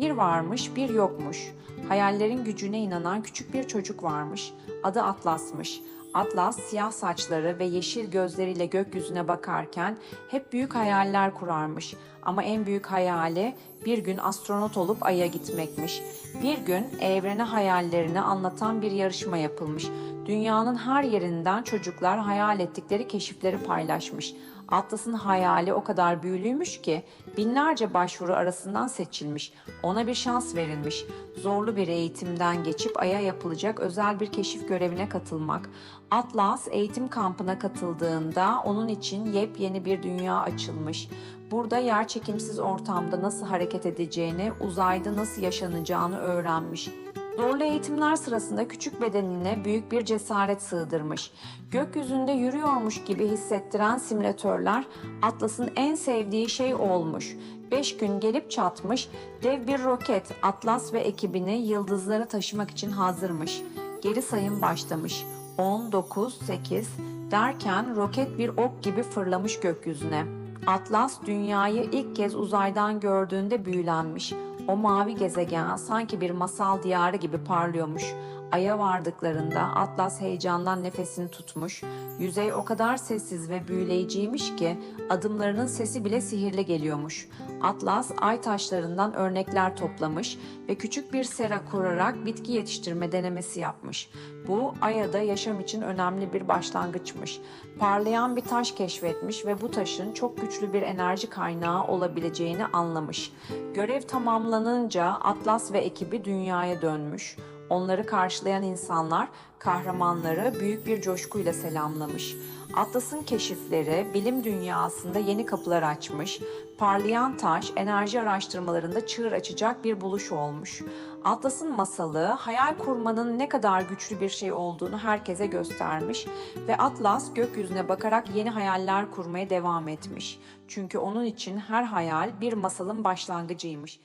Bir varmış, bir yokmuş. Hayallerin gücüne inanan küçük bir çocuk varmış. Adı Atlas'mış. Atlas siyah saçları ve yeşil gözleriyle gökyüzüne bakarken hep büyük hayaller kurarmış. Ama en büyük hayali bir gün astronot olup Ay'a gitmekmiş. Bir gün evrene hayallerini anlatan bir yarışma yapılmış. Dünyanın her yerinden çocuklar hayal ettikleri keşifleri paylaşmış. Atlas'ın hayali o kadar büyülüymüş ki binlerce başvuru arasından seçilmiş. Ona bir şans verilmiş. Zorlu bir eğitimden geçip Ay'a yapılacak özel bir keşif görevine katılmak. Atlas eğitim kampına katıldığında onun için yepyeni bir dünya açılmış. Burada yerçekimsiz ortamda nasıl hareket edeceğini, uzayda nasıl yaşanacağını öğrenmiş. Zorlu eğitimler sırasında küçük bedenine büyük bir cesaret sığdırmış. Gökyüzünde yürüyormuş gibi hissettiren simülatörler Atlas'ın en sevdiği şey olmuş. Beş gün gelip çatmış, dev bir roket Atlas ve ekibini yıldızlara taşımak için hazırmış. Geri sayım başlamış. 10, 9, 8 derken roket bir ok gibi fırlamış gökyüzüne. Atlas dünyayı ilk kez uzaydan gördüğünde büyülenmiş. O mavi gezegen sanki bir masal diyarı gibi parlıyormuş. Ay'a vardıklarında Atlas heyecandan nefesini tutmuş. Yüzey o kadar sessiz ve büyüleyiciymiş ki adımlarının sesi bile sihirli geliyormuş. Atlas ay taşlarından örnekler toplamış ve küçük bir sera kurarak bitki yetiştirme denemesi yapmış. Bu Ay'a yaşam için önemli bir başlangıçmış. Parlayan bir taş keşfetmiş ve bu taşın çok güçlü bir enerji kaynağı olabileceğini anlamış. Görev tamamlanınca Atlas ve ekibi dünyaya dönmüş. Onları karşılayan insanlar kahramanları büyük bir coşkuyla selamlamış. Atlas'ın keşifleri bilim dünyasında yeni kapılar açmış. Parlayan taş enerji araştırmalarında çığır açacak bir buluş olmuş. Atlas'ın masalı hayal kurmanın ne kadar güçlü bir şey olduğunu herkese göstermiş ve Atlas gökyüzüne bakarak yeni hayaller kurmaya devam etmiş. Çünkü onun için her hayal bir masalın başlangıcıymış.